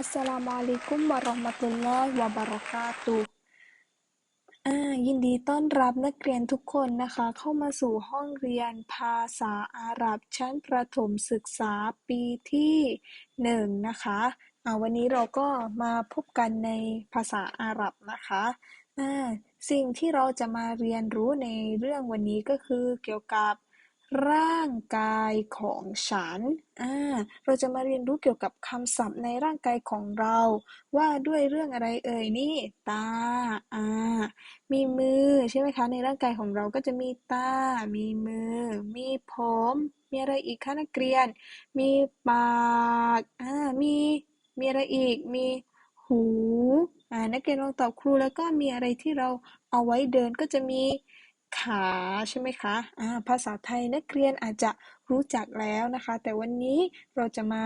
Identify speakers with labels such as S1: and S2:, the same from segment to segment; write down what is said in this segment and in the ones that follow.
S1: อัสสลามุอะลัยกุมวะเราะห์มะตุลลอฮิวะบะเราะกาตุฮ์อ่ายินดีต้อนรับนักเรียนทุกคนนะคะ เข้ามาสู่ห้องเรียนภาษาอาหรับ ชั้นประถมศึกษาปีที่หนึ่งนะคะอ่าวันนี้เราก็มาพบกันในภาษาอาหรับนะคะอ่าสิ่งที่เราจะมาเรียนรู้ในเรื่องวันนี้ก็คือเกี่ยวกับ ร่างกายของฉัน อ่า เราจะมาเรียนรู้เกี่ยวกับคำศัพท์ในร่างกายของเรา ว่าด้วยเรื่องอะไรเอ่ยนี่ ตา อ่า มีมือใช่ไหมคะ ในร่างกายของเราก็จะมีตา มีมือ มีผม มีอะไรอีกคะนักเรียน มีปาก อ่า มี มีอะไรอีก มีหู อ่า นักเรียนลองตอบครูแล้วก็มีอะไรที่เราเอาไว้เดินก็จะมี ขาใช่ไหมคะอ่าภาษาไทยนักเรียนอาจจะรู้จักแล้วนะคะ แต่วันนี้เราจะมา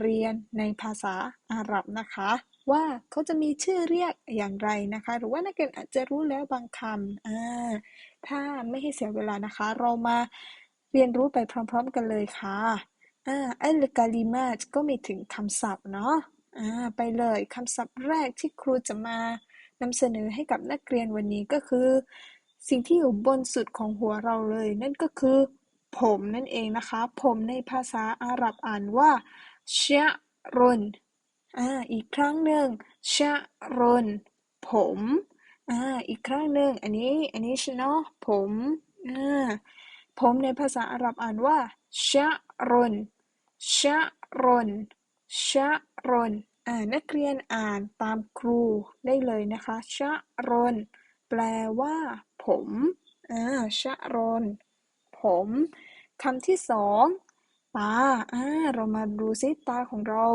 S1: เรียนในภาษาอาหรับนะคะ ว่าเขาจะมีชื่อเรียกอย่างไรนะคะ หรือว่านักเรียนอาจจะรู้แล้วบางคำถ้าไม่ให้เสียเวลานะคะ เรามาเรียนรู้ไปพร้อม ๆ กันเลยค่ะอ่าอัลกาลิมาตก็มีถึงคำศัพท์เนาะไปเลยคำศัพท์แรกที่ครูจะมานำเสนอให้กับนักเรียนวันนี้ก็คือ สิ่งที่อยู่บนสุดของหัวเราเลย นั่นก็คือ ผมนั่นเองนะคะ ผมในภาษาอาหรับอ่านว่าชะรุนอ่าอีกครั้งหนึ่งชะรุนผมอ่าอีกครั้งหนึ่งอันนี้อันนี้ชเนาะผมอ่าผมในภาษาอาหรับอ่านว่าชะรุนชะรุนชะรุนอ่านักเรียนอ่านตามครูได้เลยนะคะชะรุน แปลว่า ผม อ่าชะรอนผมคำที่สอง ตา อ่า เรามาดูซิตาของเรา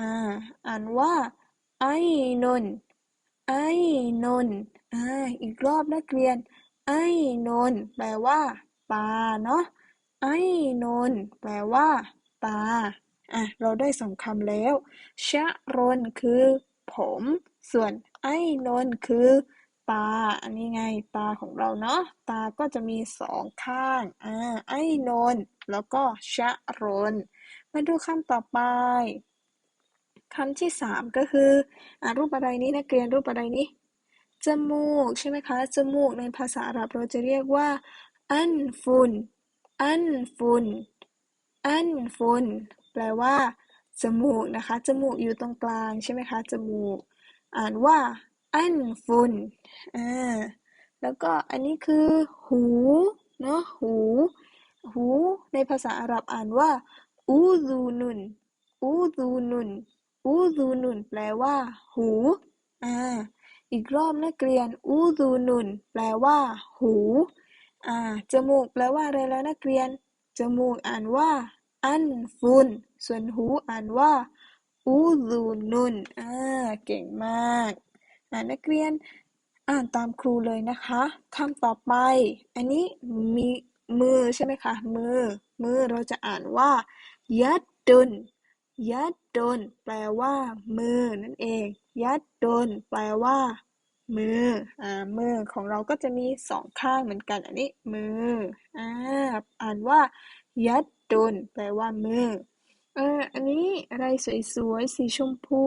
S1: อ่า อ่านว่า ไอ้นน ไอ้นน อ่า อีกรอบนักเรียน ไอ้นน แปลว่า ตา เนาะ ไอ้นน แปลว่า ตา อะ เราได้สองคำแล้ว ชะรนคือ ผม ส่วนไอ้นนคือ ตา อันนี้ไงตาของเราเนาะ ตาก็จะมีสองข้าง อ่า ไอ้นน แล้วก็ชะรน มาดูคำต่อไปคำที่สามก็คืออ่ารูปอะไรนี้นักเรียนรูปอะไรนี้ จมูกใช่ไหมคะ จมูกในภาษาอาหรับเราจะเรียกว่า อันฟุน อันฟุน อันฟุน แปลว่า จมูกนะคะ จมูกอยู่ตรงกลางใช่ไหมคะ จมูก อ่านว่า อันฟุน อ่า แล้วก็อันนี้คือ หูเนาะหู หูในภาษาอาหรับอ่านว่า อูซูนุน อูซูนุน อูซูนุน แปลว่า หู อ่า อีกรอบนักเรียน อูซูนุน แปลว่า หู อ่า จมูก แปลว่าอะไรแล้วนักเรียน จมูกอ่านว่า อันฟุน ส่วนหูอ่านว่าอูซูนุน อ่า เก่งมาก นักเรียนอ่านตามครูเลยนะคะคำต่อไป อันนี้มีมือใช่ไหมคะ มือ มือเราจะอ่านว่า ยัดดุน ยัดดนแปลว่า มือนั่นเอง ยัดดนแปลว่า มือ อ่า มือของเราก็จะมีสองข้างเหมือนกัน อันนี้ มือ อ่า อ่านว่า ยัดดนแปลว่า มือ เออ อันนี้อะไรสวยๆ สีชมพู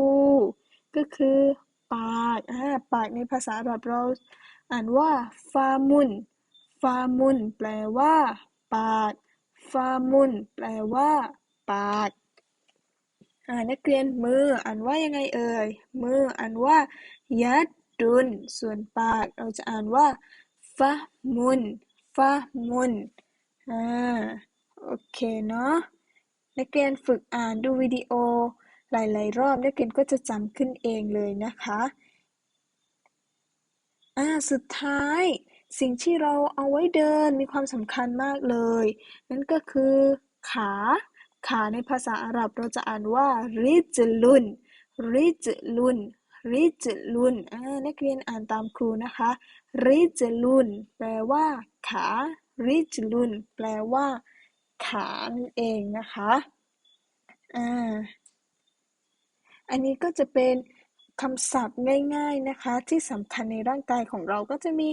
S1: ก็คือ ปากอ่าปากในภาษาอาหรับเราอ่านว่าฟามุนฟามุนแปลว่า ปากฟามุนแปลว่า ปากอ่านักเรียนมืออ่านว่ายังไงเอ่ย มืออ่านว่ายัดดุนส่วนปากเราจะอ่านว่าฟามุนฟามุนอ่าโอเคเนาะนักเรียนฝึกอ่านดูวิดีโอ หลาย ๆ รอบนักเรียนก็จะจำขึ้นเองเลยนะคะ อ่า สุดท้าย สิ่งที่เราเอาไว้เดินมีความสำคัญมากเลย นั่นก็คือขา ขาในภาษาอาหรับเราจะอ่านว่าริจลุนริจลุนริจลุนอ่านักเรียนอ่านตามครูนะคะริจลุนแปลว่า ขาริจลุนแปลว่า ขานั่นเองนะคะ อ่า อันนี้ก็จะเป็นคำศัพท์ง่ายๆนะคะ ที่สำคัญในร่างกายของเราก็จะมี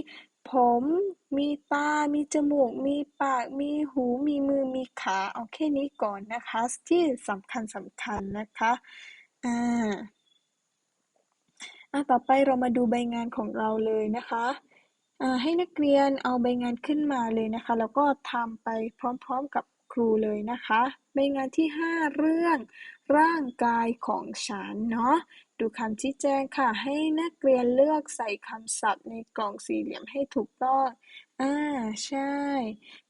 S1: ผม มีตา มีจมูก มีปาก มีหู มีมือ มีขา เอาแค่นี้ก่อนนะคะ ที่สำคัญสำคัญนะคะ อ่าอะต่อไปเรามาดูใบงานของเราเลยนะคะอ่าให้นักเรียนเอาใบงานขึ้นมาเลยนะคะ แล้วก็ทำไปพร้อมๆกับ ครูเลยนะคะใบงานที่ 5 เรื่อง ร่างกายของฉันเนาะดูคำชี้แจงค่ะ ให้นักเรียนเลือกใส่คำศัพท์ในกล่องสี่เหลี่ยมให้ถูกต้องอ่าใช่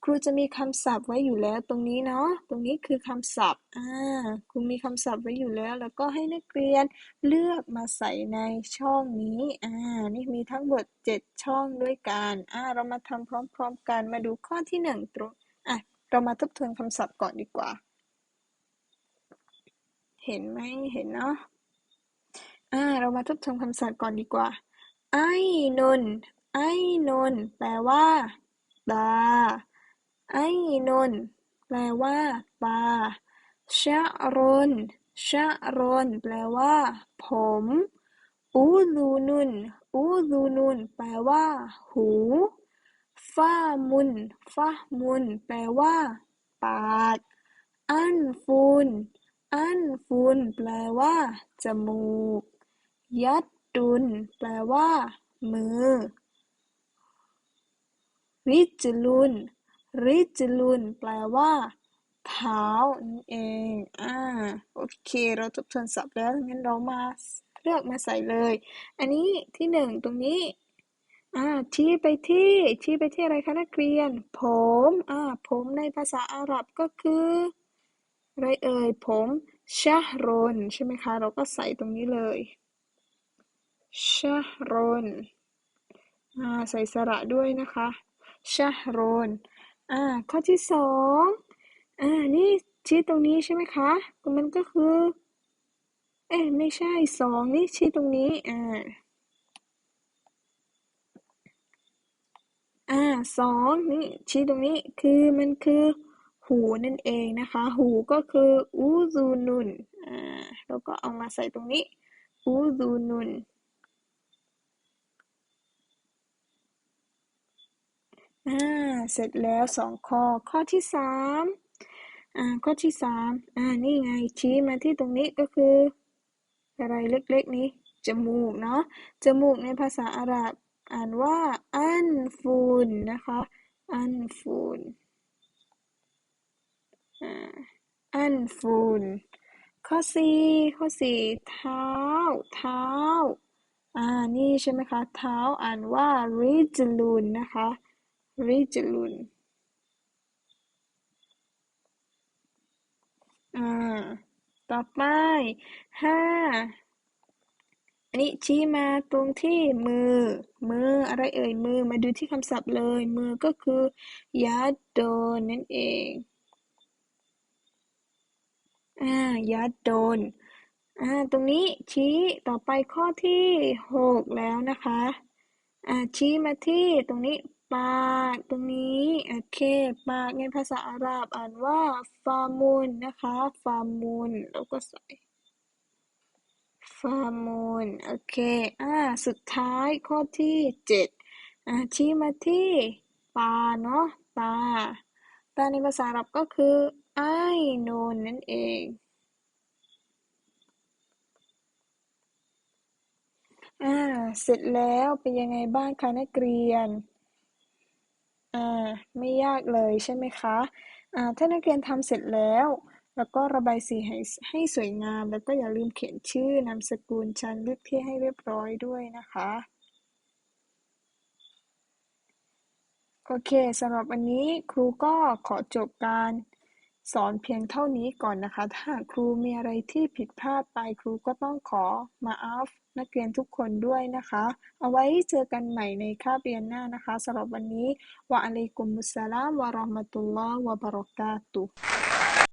S1: ครูจะมีคำศัพท์ไว้อยู่แล้วตรงนี้เนาะตรงนี้คือคำศัพท์อ่าครูมีคำศัพท์ไว้อยู่แล้ว แล้วก็ให้นักเรียนเลือกมาใส่ในช่องนี้อ่านี่มีทั้งหมด7ช่องด้วยกันอ่าเรามาทำพร้อม ๆ กันมาดูข้อที่1ตรง เรามาทบทวนคำศัพท์ก่อนดีกว่า เห็นไหมเห็นเนาะอ่าเรามาทบทวนคำศัพท์ก่อนดีกว่า ไอ้นน ไอ้นน แปลว่าตาไอ้นน แปลว่าตาชะรนชะรน แปลว่า ผม อูดูนุน อูดูนุน แปลว่า หู ฟามุนฟามุน แปลว่า ปาก อันฟูนอันฟูนแปลว่า จมูก ยัดดุน แปลว่า มือ ริจลุน ริจลุน แปลว่า เท้านั่นเอง อ่า โอเค เราจบทวนศัพท์แล้ว งั้นเรามาเลือกมาใส่เลย อันนี้ที่หนึ่งตรงนี้ อ่าชี้ไปที่ ชี้ไปที่อะไรคะนักเรียน ผม อ่า ผมในภาษาอาหรับก็คืออะไรเอ่ย ผมชะรนใช่ไหมคะ เราก็ใส่ตรงนี้เลยชะรนอ่า ใส่สระด้วยนะคะชะรนอ่า ข้อที่สองอ่า นี่ชี้ตรงนี้ใช่ไหมคะ มันก็คือ เอ๊ะ ไม่ใช่สองนี่ชี้ตรงนี้ อ่า อ่า สองนี่ชี้ตรงนี้คือมันคือหูนั่นเองนะคะ หูก็คืออูซูนุนอ่าแล้วก็เอามาใส่ตรงนี้อูซูนุนอ่าเสร็จแล้วสองข้อข้อที่สามอ่าข้อที่สามอ่านี่ไงชี้มาที่ตรงนี้ก็คือ อะไรเล็กๆนี้จมูกเนาะจมูกในภาษาอาหรับ อ่านว่า อันฟูนนะคะ อันฟูนอ่าอันฟูนข้อสี่ข้อสี่เท้า เท้า อ่า นี่ใช่ไหมคะ เท้าอ่านว่าริจลูนนะคะริจลุนอ่า ต่อไปห้า อันนี้ชี้มาตรงที่มือ มืออะไรเอ่ยมือ มาดูที่คำศัพท์เลย มือก็คือยัดโดนนั่นเอง อ่ายัดโดน อ่า ตรงนี้ชี้ต่อไปข้อที่หกแล้วนะคะ อ่า ชี้มาที่ตรงนี้ปากตรงนี้ โอเค ปากในภาษาอาหรับอ่านว่าฟามุนนะคะ ฟามุนแล้วก็ใส่ ฟามุนโอเคอ่าสุดท้ายข้อที่เจ็ดอ่าชี้มาที่ตาเนาะตาตาในภาษาอาหรับก็คือไอโนนนั่นเองอ่าเสร็จแล้วเป็นยังไงบ้างคะนักเรียนอ่าไม่ยากเลยใช่ไหมคะอ่าถ้านักเรียนทำเสร็จแล้ว แล้วก็ระบายสีให้ให้สวยงาม แล้วก็อย่าลืมเขียนชื่อ นามสกุล ชั้นเลขที่ให้เรียบร้อยด้วยนะคะ โอเคสำหรับวันนี้ครูก็ขอจบการสอนเพียงเท่านี้ก่อนนะคะ ถ้าครูมีอะไรที่ผิดพลาดไปครูก็ต้องขอมาอัฟนักเรียนทุกคนด้วยนะคะ เอาไว้เจอกันใหม่ในคาบเรียนหน้านะคะสำหรับวันนี้วะอะลัยกุมุสสลามวะราะห์มะตุลลอฮ์วะบะเราะกาตุ